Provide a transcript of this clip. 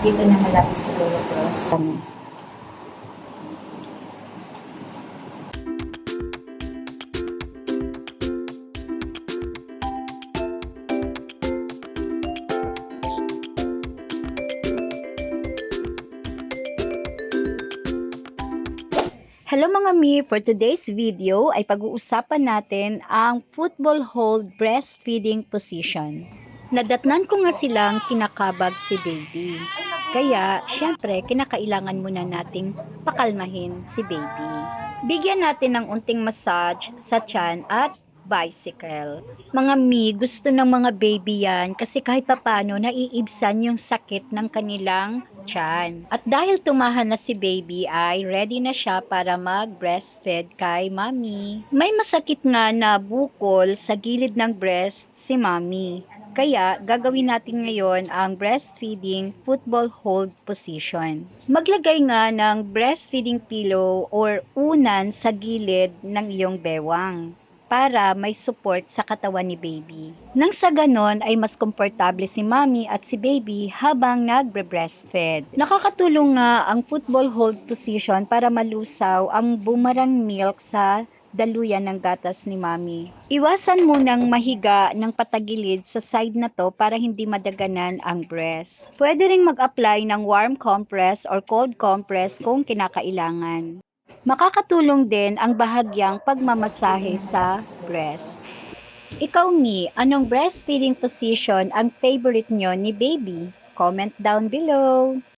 Dito na malapit sa Lolo Cross. Kami. Hello mga mi, for today's video ay pag-uusapan natin ang football hold breastfeeding position. Nadatnan ko nga silang kinakabag si baby. Kaya, syempre, kinakailangan muna nating pakalmahin si baby. Bigyan natin ng unting massage sa tiyan at bicycle. Mga mi, gusto ng mga baby yan kasi kahit papano naiibsan yung sakit ng kanilang tiyan. At dahil tumahan na si baby ay ready na siya para mag-breastfeed kay mami. May masakit nga na bukol sa gilid ng breast si mami. Kaya, gagawin natin ngayon ang breastfeeding football hold position. Maglagay nga ng breastfeeding pillow or unan sa gilid ng iyong bewang para may support sa katawan ni baby. Nang sa ganon ay mas komportable si mommy at si baby habang nagbre-breastfeed. Nakakatulong nga ang football hold position para malusaw ang boomerang milk sa daluyan ng gatas ni mami. Iwasan munang mahiga ng patagilid sa side na to para hindi madaganan ang breast. Pwede ring mag-apply ng warm compress or cold compress kung kinakailangan. Makakatulong din ang bahagyang pagmamasahe sa breast. Ikaw mi, anong breastfeeding position ang favorite nyo ni baby? Comment down below.